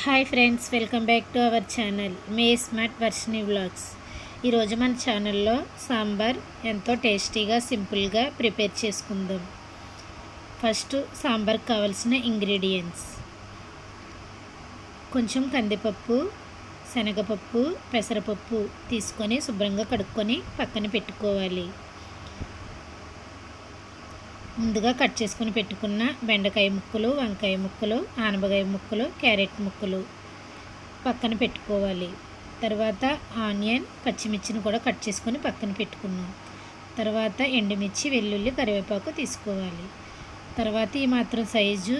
Hi friends welcome back to our channel my smart Varshini vlogs. ఈరోజు మన ఛానల్లో సాంబార్ ఎంతో టేస్టీగా సింపుల్గా ప్రిపేర్ చేసుకుందాం. ఫస్ట్ సాంబార్కి కావాల్సిన ఇంగ్రీడియంట్స్. కొంచెం కందిపప్పు శనగపప్పు పెసరపప్పు తీసుకొని శుభ్రంగా కడుక్కొని పక్కన పెట్టుకోవాలి. ముందుగా కట్ చేసుకుని పెట్టుకున్న బెండకాయ ముక్కలు వంకాయ ముక్కలు ఆనపకాయ ముక్కలు క్యారెట్ ముక్కలు పక్కన పెట్టుకోవాలి. తర్వాత ఆనియన్ పచ్చిమిర్చిని కూడా కట్ చేసుకొని పక్కన పెట్టుకున్నాం. తర్వాత ఎండుమిర్చి వెల్లుల్లి కరివేపాకు తీసుకోవాలి. తర్వాత ఈ మాత్రం సైజు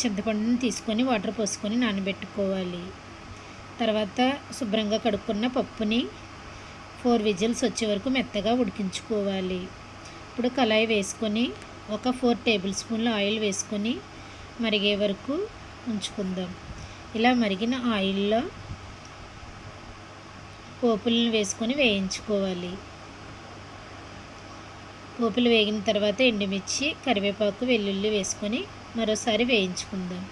చింతపండుని తీసుకొని వాటర్ పోసుకొని నానబెట్టుకోవాలి. తర్వాత శుభ్రంగా కడుక్కున్న పప్పుని ఫోర్ విజిల్స్ వచ్చే వరకు మెత్తగా ఉడికించుకోవాలి. ఇప్పుడు కళాయి వేసుకొని ఒక ఫోర్ టేబుల్ స్పూన్ల ఆయిల్ వేసుకొని మరిగే వరకు ఉంచుకుందాం. ఇలా మరిగిన ఆయిల్లో పోపులను వేసుకొని వేయించుకోవాలి. పోపులు వేగిన తర్వాత ఎండుమిర్చి కరివేపాకు వెల్లుల్లి వేసుకొని మరోసారి వేయించుకుందాం.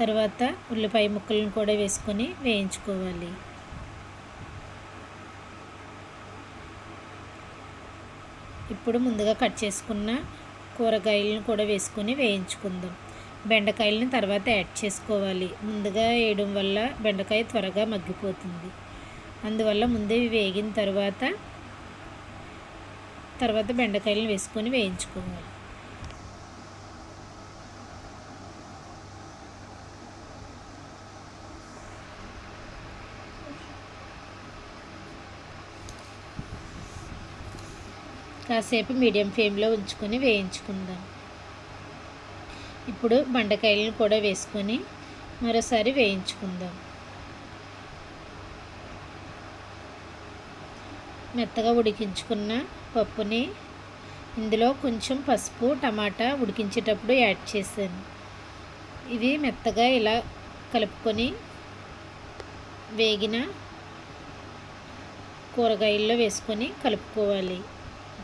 తర్వాత ఉల్లిపాయ ముక్కలను కూడా వేసుకొని వేయించుకోవాలి. ఇప్పుడు ముందుగా కట్ చేసుకున్న కూరగాయలను కూడా వేసుకొని వేయించుకుందాం. బెండకాయలను తర్వాత యాడ్ చేసుకోవాలి. ముందుగా వేయడం వల్ల బెండకాయ త్వరగా మగ్గిపోతుంది. అందువల్ల ముందే వేగిన తర్వాత తర్వాత బెండకాయలను వేసుకొని వేయించుకోవాలి. కాసేపు మీడియం ఫ్లేమ్లో ఉంచుకొని వేయించుకుందాం. ఇప్పుడు బండకాయలను కూడా వేసుకొని మరోసారి వేయించుకుందాం. మెత్తగా ఉడికించుకున్న పప్పుని ఇందులో కొంచెం పసుపు టమాటా ఉడికించేటప్పుడు యాడ్ చేశాను. ఇవి మెత్తగా ఇలా కలుపుకొని వేగిన కూరగాయల్లో వేసుకొని కలుపుకోవాలి.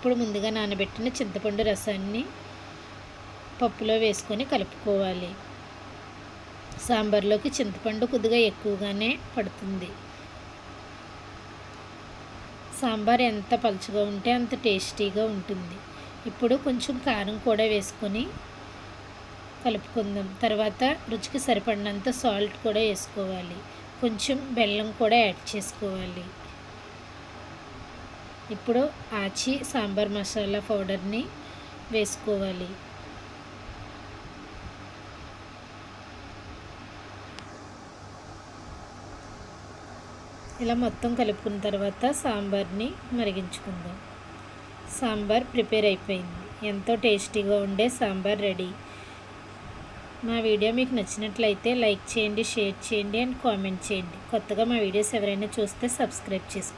ఇప్పుడు ముందుగా నానబెట్టిన చింతపండు రసాన్ని పప్పులో వేసుకొని కలుపుకోవాలి. సాంబార్లోకి చింతపండు కొద్దిగా ఎక్కువగానే పడుతుంది. సాంబార్ ఎంత పలుచగా ఉంటే అంత టేస్టీగా ఉంటుంది. ఇప్పుడు కొంచెం కారం కూడా వేసుకొని కలుపుకుందాం. తర్వాత రుచికి సరిపడినంత సాల్ట్ కూడా వేసుకోవాలి. కొంచెం బెల్లం కూడా యాడ్ చేసుకోవాలి. ఇప్పుడు ఆచి సాంబార్ మసాలా పౌడర్ని వేసుకోవాలి. ఇలా మొత్తం కలుపుకున్న తర్వాత సాంబార్ని మరిగించుకుందాం. సాంబార్ ప్రిపేర్ అయిపోయింది. ఎంతో టేస్టీగా ఉండే సాంబార్ రెడీ. మా వీడియో మీకు నచ్చినట్లయితే లైక్ చేయండి షేర్ చేయండి అండ్ కామెంట్ చేయండి. కొత్తగా మా వీడియోస్ ఎవరైనా చూస్తే సబ్స్క్రైబ్ చేసుకోండి.